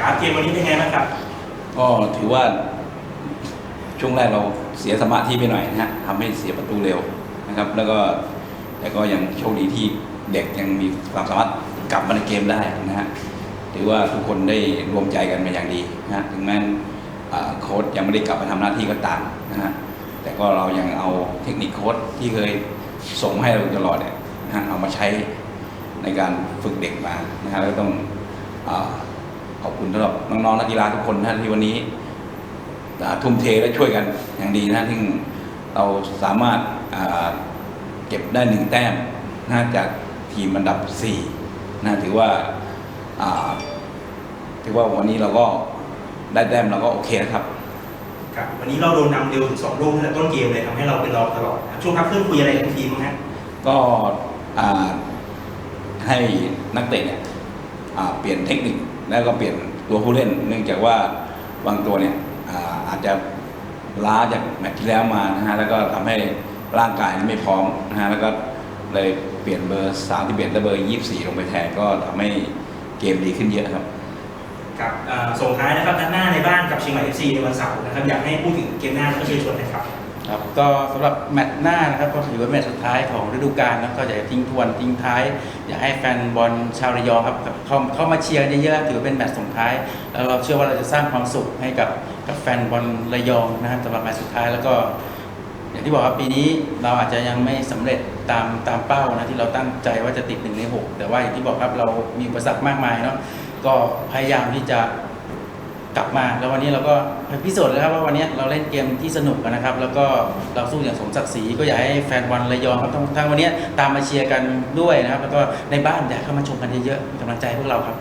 ครับเกมวันนี้เป็นไงบ้างครับ ก็ถือว่าช่วงแรกเราเสียสมาธิไปหน่อยนะฮะทำให้เสียประตูเร็วนะครับ แล้วก็แต่ก็ยังโชคดีที่เด็กยังมีความสามารถกลับมาในเกมได้นะฮะถือว่าทุกคนได้รวมใจกันมาอย่างดีนะฮะถึงแม้โค้ชยังไม่ได้กลับมาทำหน้าที่ก็ตามนะฮะแต่ก็เรายังเอาเทคนิคโค้ชที่เคยส่งให้เราตลอดเนี่ยนะฮะเอามาใช้ในการฝึกเด็กมานะฮะแล้วก็ต้องอ ขอบคุณสำหรับน้องๆนักกีฬาทุกคนนะที่วันนี้อ่าทุ่มเทและช่วยกันอย่างดีนะที่เราสามารถอ่าเก็บได้หนึ่งแต้มนะจากทีมอันดับสี่นะถือว่าอ่าถือว่าวันนี้เราก็ได้แต้มเราก็โอเคนะครับครับวันนี้เราโดนนำเร็วถึงสองลูกตั้งแต่ต้นเกมเลยทำให้เราเป็นรองตลอดนะครับช่วงพักครึ่งคุยอะไรกับทีมบ้างฮะก็อ่าให้นักเตะเนี่ยอ่าเปลี่ยนเทคนิค แล้วก็เปลี่ยนตัวผู้เล่น เนื่องจากว่าบางตัวเนี่ยอาอาจจะล้าจากแมตช์ที่แล้วมานะฮะแล้วก็ทำให้ร่างกายไม่พร้อมนะฮะแล้วก็เลยเปลี่ยนเบอร์3ที่เปลี่ยนและเบอร์ 24 ลงไปแทนก็ทำให้เกมดีขึ้นเยอะครับกับอ่าส่งท้ายนะครับนัดหน้าในบ้านกับเชียงใหม่เอฟซีในวันเสาร์นะครับอยากให้พูดถึงเกมหน้าแล้วก็เชิญชวนนะครับ ครับก็สำหรับแมตช์หน้านะครับก็ถือว่าแมตช์สุดท้ายของฤดูกาลนะก็อยากจะทิ้งทวนทิ้งท้าย อยากให้แฟนบอลชาวระยองครับเข้าเข้ามาเชียร์เยอะๆถือว่าเป็นแมตช์ส่งท้ายแล้วเราเชื่อว่าเราจะสร้างความสุขให้กับกับแฟนบอลระยองนะครับสำหรับแมตช์สุดท้ายแล้วก็ อย่างที่บอกครับปีนี้เราอาจจะยังไม่สำเร็จตามตามเป้านะที่เราตั้งใจว่าจะติดหนึ่งในหกแต่ว่าอย่างที่บอกครับเรามีอุปสรรคมากมายเนาะก็พยายามที่จะ กลับมาแล้ววันนี้เราก็พิสูจน์เลยครับว่าวันนี้เราเล่นเกมที่สนุกนะครับ แล้วก็เราสู้อย่างสมศักดิ์ศรีก็อยากให้แฟนบอลระยองครับทั้งวันนี้ตามมาเชียร์กันด้วยนะครับ แล้วก็ในบ้านอยากเข้ามาชมกันเยอะๆกำลังใจให้พวกเราครับ